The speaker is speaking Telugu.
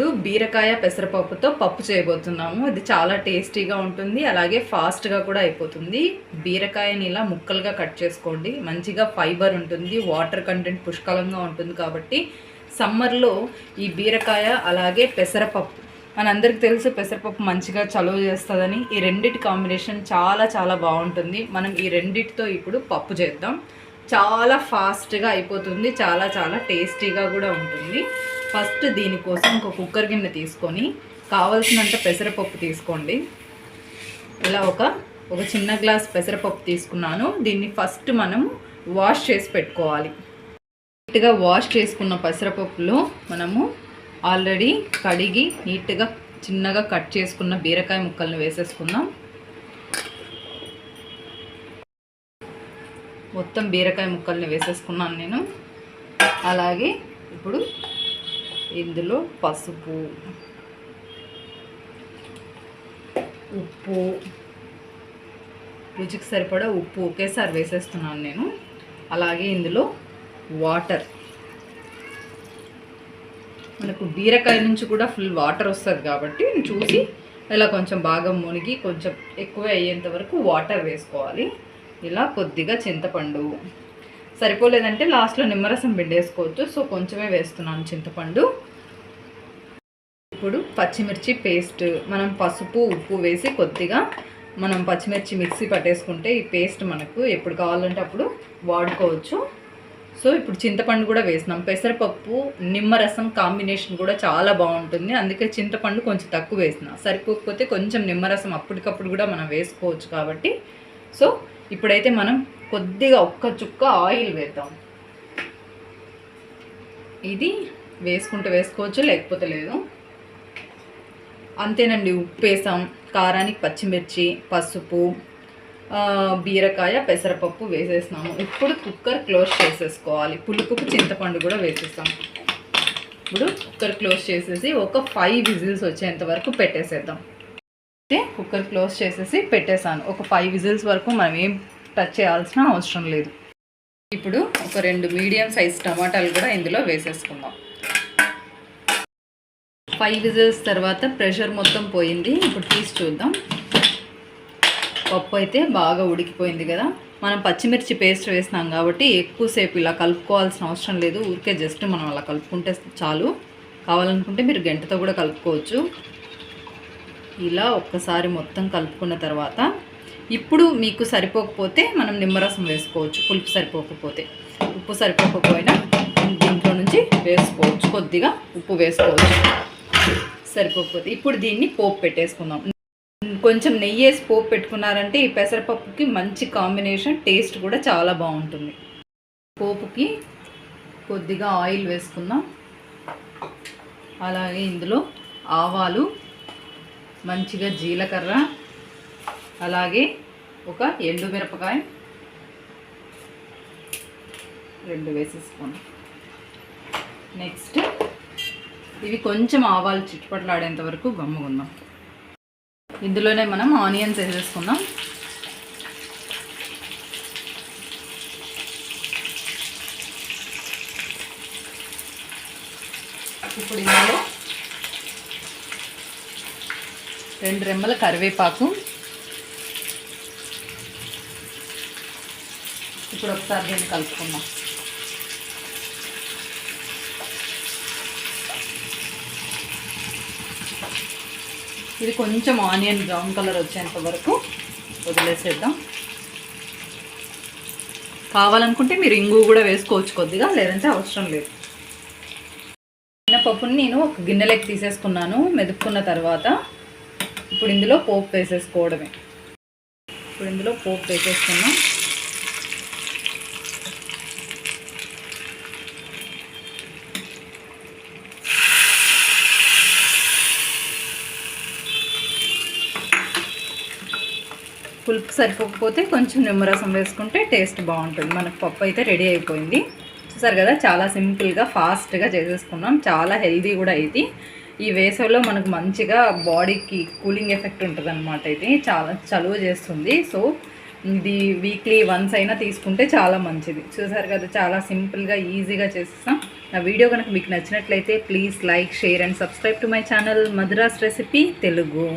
ఇప్పుడు బీరకాయ పెసరపప్పుతో పప్పు చేయబోతున్నాము. అది చాలా టేస్టీగా ఉంటుంది. అలాగే ఫాస్ట్గా కూడా అయిపోతుంది. బీరకాయని ఇలా ముక్కలుగా కట్ చేసుకోండి. మంచిగా ఫైబర్ ఉంటుంది. వాటర్ కంటెంట్ పుష్కలంగా ఉంటుంది కాబట్టి సమ్మర్లో ఈ బీరకాయ అలాగే పెసరపప్పు మనందరికి తెలుసు పెసరపప్పు మంచిగా చలువ చేస్తుందని. ఈ రెండిటి కాంబినేషన్ చాలా చాలా బాగుంటుంది. మనం ఈ రెండిటితో ఇప్పుడు పప్పు చేద్దాం. చాలా ఫాస్ట్గా అయిపోతుంది. చాలా చాలా టేస్టీగా కూడా ఉంటుంది. ఫస్ట్ దీనికోసం ఒక కుక్కర్ గిన్నె తీసుకొని కావలసినంత పెసరపప్పు తీసుకోండి. ఇలా ఒక ఒక చిన్న గ్లాస్ పెసరపప్పు తీసుకున్నాను. దీన్ని ఫస్ట్ మనం వాష్ చేసి పెట్టుకోవాలి. నీట్గా వాష్ చేసుకున్న పెసరపప్పులో మనము ఆల్రెడీ కడిగి నీట్గా చిన్నగా కట్ చేసుకున్న బీరకాయ ముక్కలను వేసేసుకుందాం. మొత్తం బీరకాయ ముక్కల్ని వేసేసుకున్నాను నేను. అలాగే ఇప్పుడు ఇందులో పసుపు ఉప్పు. రుచికి సరిపడా ఉప్పు ఒకేసారి వేసేస్తున్నాను నేను. అలాగే ఇందులో వాటర్. మనకు బీరకాయ నుంచి కూడా ఫుల్ వాటర్ వస్తుంది కాబట్టి చూసి ఇలా కొంచెం బాగా మునిగి కొంచెం ఎక్కువ అయ్యేంత వరకు వాటర్ వేసుకోవాలి. ఇలా కొద్దిగా చింతపండు సరిపోలేదంటే లాస్ట్లో నిమ్మరసం పిండేసుకోవచ్చు. సో కొంచెమే వేస్తున్నాను చింతపండు. ఇప్పుడు పచ్చిమిర్చి పేస్ట్ మనం పసుపు ఉప్పు వేసి కొద్దిగా మనం పచ్చిమిర్చి మిక్సీ పట్టేసుకుంటే ఈ పేస్ట్ మనకు ఎప్పుడు కావాలంటే అప్పుడు వాడుకోవచ్చు. సో ఇప్పుడు చింతపండు కూడా వేసినాం. పెసరపప్పు నిమ్మరసం కాంబినేషన్ కూడా చాలా బాగుంటుంది. అందుకే చింతపండు కొంచెం తక్కువ వేసిన. సరిపోకపోతే కొంచెం నిమ్మరసం అప్పటికప్పుడు కూడా మనం వేసుకోవచ్చు కాబట్టి. సో ఇప్పుడైతే మనం కొద్దిగా ఒక్క చుక్క ఆయిల్ వేద్దాం. ఇది వేసుకుంటే వేసుకోవచ్చు లేకపోతే లేదు. అంతేనండి ఉప్పు వేసాం కారానికి పచ్చిమిర్చి పసుపు బీరకాయ పెసరపప్పు వేసేసినాము. ఇప్పుడు కుక్కర్ క్లోజ్ చేసేసుకోవాలి. పులుపుకు చింతపండు కూడా వేసేస్తాం. ఇప్పుడు కుక్కర్ క్లోజ్ చేసేసి ఒక ఫైవ్ విజిల్స్ వచ్చేంత వరకు పెట్టేసేద్దాం. అయితే కుక్కర్ క్లోజ్ చేసేసి పెట్టేశాను. ఒక ఫైవ్ విజిల్స్ వరకు మనం ఏం టచ్ చేయాల్సిన అవసరం లేదు. ఇప్పుడు ఒక రెండు మీడియం సైజ్ టమాటాలు కూడా ఇందులో వేసేసుకుందాం. ఫైవ్ విజిల్స్ తర్వాత ప్రెషర్ మొత్తం పోయింది. ఇప్పుడు తీసి చూద్దాం. పప్పు అయితే బాగా ఉడికిపోయింది కదా. మనం పచ్చిమిర్చి పేస్ట్ వేసినాం కాబట్టి ఎక్కువసేపు ఇలా కలుపుకోవాల్సిన అవసరం లేదు. ఊరికే జస్ట్ మనం అలా కలుపుకుంటే చాలు. కావాలనుకుంటే మీరు గంటతో కూడా కలుపుకోవచ్చు. ఇలా ఒక్కసారి మొత్తం కలుపుకున్న తర్వాత ఇప్పుడు మీకు సరిపోకపోతే మనం నిమ్మరసం వేసుకోవచ్చు పులుపు సరిపోకపోతే. ఉప్పు సరిపోకపోయినా దీంట్లో నుంచి వేసుకోవచ్చు కొద్దిగా ఉప్పు వేసుకోవచ్చు. సరిపోకపోతే ఇప్పుడు దీన్ని పోపు పెట్టేసుకుందాం. కొంచెం నెయ్యి వేసి పోపు పెట్టుకున్నారంటే ఈ పెసరపప్పుకి మంచి కాంబినేషన్ టేస్ట్ కూడా చాలా బాగుంటుంది. పోపుకి కొద్దిగా ఆయిల్ వేసుకుందాం. అలాగే ఇందులో ఆవాలు మంచిగా జీలకర్ర అలాగే ఒక ఎండు మిరపకాయ రెండు వేసేసుకోండి. నెక్స్ట్ ఇవి కొంచెం ఆవాలు చిట్టుపట్లాడేంత వరకు గమ్ముకుందాం ఇందులోనే మనం ఆనియన్స్ వేసేసుకుందాం. ఇప్పుడు ఇందులో రెండు రెమ్మల కరివేపాకు ఇప్పుడు ఒకసారి దీన్ని కలుపుకుందాం. ఇది కొంచెం ఆనియన్ బ్రౌన్ కలర్ వచ్చేంత వరకు వదిలేసేద్దాం. కావాలనుకుంటే మీరు ఇంగు కూడా వేసుకోవచ్చు కొద్దిగా లేదంటే అవసరం లేదు. పప్పుని నేను ఒక గిన్నెలోకి తీసేసుకున్నాను మెదుపుకున్న తర్వాత ఇప్పుడు ఇందులో పోపు వేసేసుకోవడమే. ఇప్పుడు ఇందులో పోపు వేసేసుకున్నాం పులుపు సరిపోకపోతే కొంచెం నిమ్మరసం వేసుకుంటే టేస్ట్ బాగుంటుంది. మనకు పప్పు అయితే రెడీ అయిపోయింది. చూసారు కదా చాలా సింపుల్గా ఫాస్ట్గా చేసేసుకున్నాం. చాలా హెల్దీ కూడా ఇది. ఈ వేసవిలో మనకు మంచిగా బాడీకి కూలింగ్ ఎఫెక్ట్ ఉంటుంది అనమాట ఇది. చాలా చలువ చేస్తుంది. సో ఇది వీక్లీ వన్స్ అయినా తీసుకుంటే చాలా మంచిది. చూసారు కదా చాలా సింపుల్గా ఈజీగా చేస్తాం నా వీడియో కనుక మీకు నచ్చినట్లయితే please like share and subscribe to my channel Madras recipe Telugu.